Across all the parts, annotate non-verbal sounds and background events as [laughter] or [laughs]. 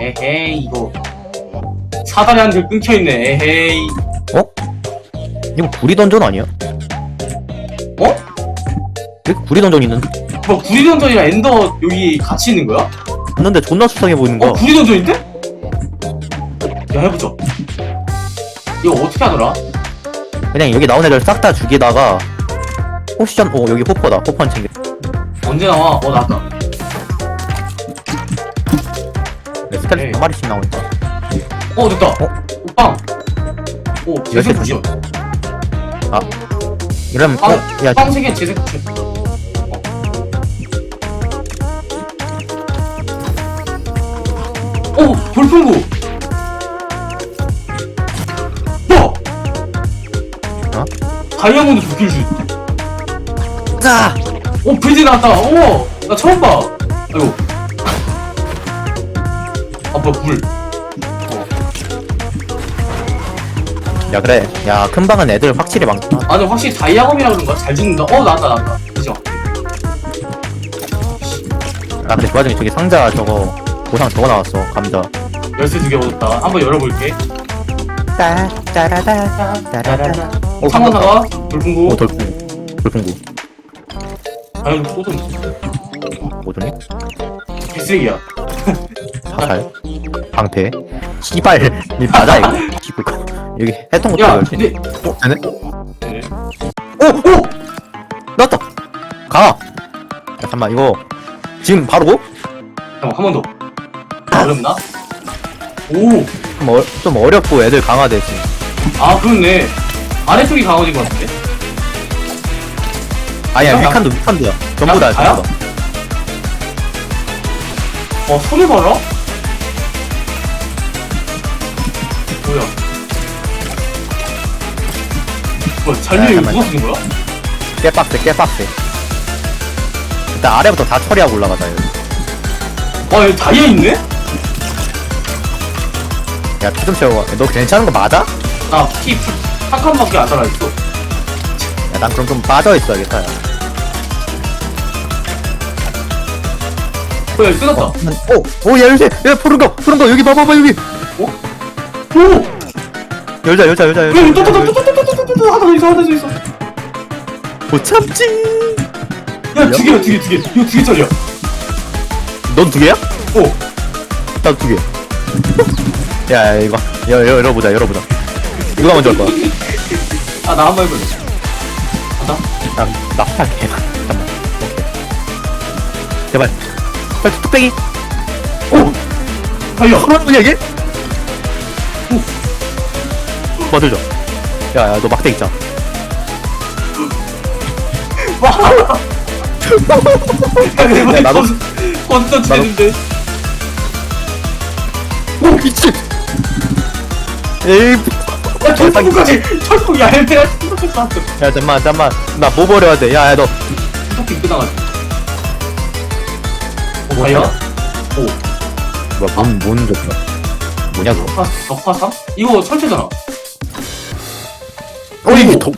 에헤이 이거 사다리 한 줄 끊겨있네 에헤이 이거 구리 던전 아니야? 어? 왜 구리 던전 있는데? 뭐 구리 던전이랑 엔더 여기 같이 있는 거야? 있는데 존나 수상해 보이는 어 거. 구리 던전인데? 야 해보자 이거 어떻게 하더라? 그냥 여기 나온 애들 싹 다 죽이다가 포션 어 여기 호퍼다 호퍼 한 챙겨. 언제 나와? 어 나왔다 스켈레톤 에이. 한 마리씩 나오니까. 어 됐다 어? 오빵 오 재생 열쇠 쿠션 이러면 빵, 어, 야빵 3개 재생 쿠션 어. 오 돌풍구 뭐? 어? 다이아몬드 도끼를 주 자. 오 브리드 나왔다 오! 나 처음 봐 아이고 아 뭐야 물 야 그래. 야 큰 방은 애들 확실히 많다. 아니 확실히 다이아검이라 그런가? 잘 짓는다 어 나왔다 나왔다 그죠? 아 근데 그 와중에 저기 상자 저거 보상 저거 나왔어 감자. 열쇠 두 개 얻었다 한번 열어볼게 따라라라라. 어, 창문사가 돌풍구 어 돌풍 돌풍구 아유 소금 뭐더니? 개쓰레기야 사살 방패 씨발 [laughs] 이 맞아 이거 씨발 여기 해통 것도 야 열쇠 근데 어? 되네? 네. 오! 오! 나왔다! 가! 야, 잠깐만 이거 지금 바로 고? 잠깐 한번 더. 어렵나? 오, 좀, 어, 좀 어렵고 애들 강화돼 지금 아 그렇네. 아래쪽이 강화진 것 같은데? 아니야 야, 위칸도 위칸도야 전부 다 야? 전부 다어 소리 봐라. 잔류 이거 잠깐만. 누가 쓰는 거야? 깨빡세 깨빡세 일단 아래부터 다 처리하고 올라가자 여기 와 여기 다이아 있네? 야피 좀 채워 너 괜찮은 거 맞아? 나피 한 칸밖에 안 살아있어. 야난 그럼 좀 빠져있어야겠다 야. 뭐야 이거 끊었다. 오! 오 야 열쇠! 야 푸른 거! 푸른 거 여기 봐봐봐 여기! 오! 열자 열자 열자 열자 야, 또, 또. 또, 또, 또, 또, 하나 더 있어, 하나 더 있어. 못 참지 야, 두 개야, 두 개, 두 개. 이거 두 개짜리야. 넌 두 개야? 오, 나도 두 개. 야, 야 이거 열, 열, 열어보자, 열어보자. 누가 먼저 할 거야? 아, 나 한 번 해볼래. 간다. 나, 나 할게. 잠깐만. 오케이. 제발. 빨리 뚝배기. 오! 달려. 그런 거냐 이게? 뭐 들죠? 야, 야, 너 막대. 와! 야, 나도- 컨스턴트 나도- 되는데. 오, 미친. 에이, 야, 철풍까지! 철풍, 야, 내가 철풍 쐈어. 야, 잠만, 잠만. 나 뭐 버려야 돼? 야, 야, 너. 철풍 끝나가지. 오, 다이아? 오, 뭐야, 뭔, 뭔 적이야? 뭐냐, 그거? 파, 덕화삼? 이거 철퇴잖아. 어, 이게 더,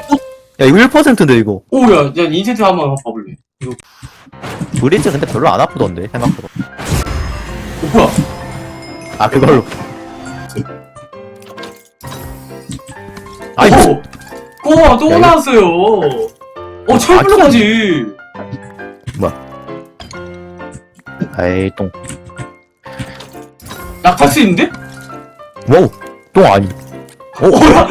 야, 이거 1%인데, 이거. 오, 야, 야, 인센트 한번 봐볼래. 이거, 브리즈 근데 별로 안 아프던데, 생각보다. 오, 뭐야? 아, 그걸로. 아이, 오! 꼬마 또 야, 이거- 나왔어요. 어, 철불로까지. 아이, 똥. 낙탈수 있는데? 와우, 똥 아니. 오, 뭐야?